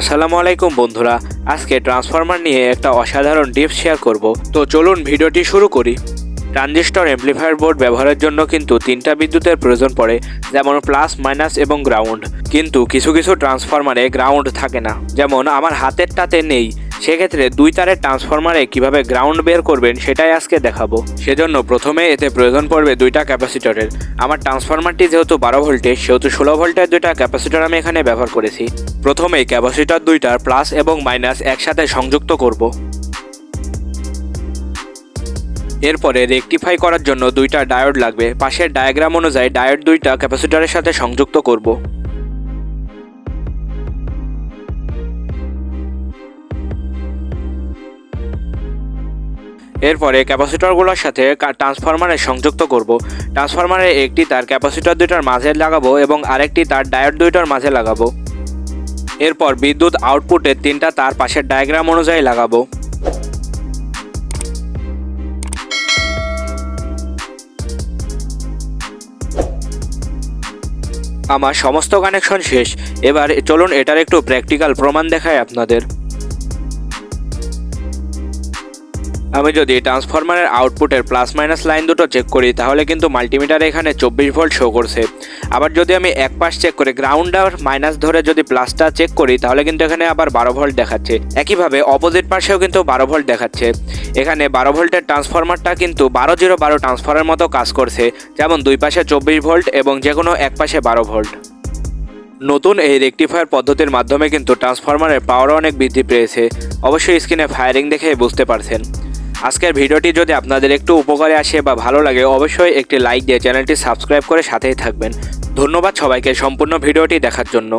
আসসালামু আলাইকুম বন্ধুরা, আজকে ট্রান্সফরমার নিয়ে একটা অসাধারণ টিপস শেয়ার করব। তো চলুন ভিডিওটি শুরু করি। ট্রানজিস্টর এমপ্লিফায়ার বোর্ড ব্যবহারের জন্য কিন্তু তিনটা বিদ্যুতের প্রয়োজন পড়ে, যেমন প্লাস, মাইনাস এবং গ্রাউন্ড। কিন্তু কিছু কিছু ট্রান্সফরমারে গ্রাউন্ড থাকে না। যেমন আমার হাতেরটাতে নেই সেক্ষেত্রে দুই তারের ট্রান্সফরমারে কীভাবে গ্রাউন্ড বের করবেন সেটাই আজকে দেখাবো। সেজন্য প্রথমে এতে প্রয়োজন পড়বে দুইটা ক্যাপাসিটরের। আমার ট্রান্সফরমারটি যেহেতু বারো ভোল্টের সেহেতু ষোলো ভোল্টের দুইটা ক্যাপাসিটর আমি এখানে ব্যবহার করেছি। প্রথমে ক্যাপাসিটর দুইটার প্লাস এবং মাইনাস একসাথে সংযুক্ত করব। এরপরে রেকটিফাই করার জন্য দুইটা ডায়োড লাগবে। পাশের ডায়াগ্রাম অনুযায়ী ডায়োড দুইটা ক্যাপাসিটরের সাথে সংযুক্ত করব। এরপরে ক্যাপাসিটরগুলোর সাথে ট্রান্সফরমারে সংযুক্ত করব। ট্রান্সফরমারের একটি তার ক্যাপাসিটর দুইটার মাঝে লাগাবো এবং আরেকটি তার ডায়োড দুইটার মাঝে লাগাবো। এরপর বিদ্যুৎ আউটপুটে তিনটা তার পাশের ডায়াগ্রাম অনুযায়ী লাগাবো। আমার সমস্ত কানেকশন শেষ। এবার চলুন এটার একটু প্র্যাকটিক্যাল প্রমাণ দেখায় আপনাদের। আমি যদি ট্রান্সফরমারের আউটপুটের প্লাস মাইনাস লাইন দুটো চেক করি, তাহলে কিন্তু মাল্টিমিটার এখানে চব্বিশ ভোল্ট শো করছে। আবার যদি আমি এক পাশ চেক করে গ্রাউন্ড আর মাইনাস ধরে যদি প্লাসটা চেক করি, তাহলে কিন্তু এখানে আবার বারো ভোল্ট দেখাচ্ছে। একইভাবে অপোজিট পাশেও কিন্তু বারো ভোল্ট দেখাচ্ছে। এখানে বারো ভোল্টের ট্রান্সফরমারটা কিন্তু বারো জিরো বারো ট্রান্সফারের মতো কাজ করছে। যেমন দুই পাশে চব্বিশ ভোল্ট এবং যে কোনো এক পাশে বারো ভোল্ট নতুন এই রেকটিফায়ার পদ্ধতির মাধ্যমে কিন্তু ট্রান্সফরমারের পাওয়ারও অনেক বৃদ্ধি পেয়েছে। অবশ্যই স্ক্রিনে ফায়ারিং দেখে বুঝতে পারছেন। আজকের ভিডিওটি যদি আপনাদের একটু উপকারে আসে বা ভালো লাগে, অবশ্যই একটি লাইক দিয়ে চ্যানেলটি সাবস্ক্রাইব করে সাথেই থাকবেন। ধন্যবাদ সবাইকে সম্পূর্ণ ভিডিওটি দেখার জন্য।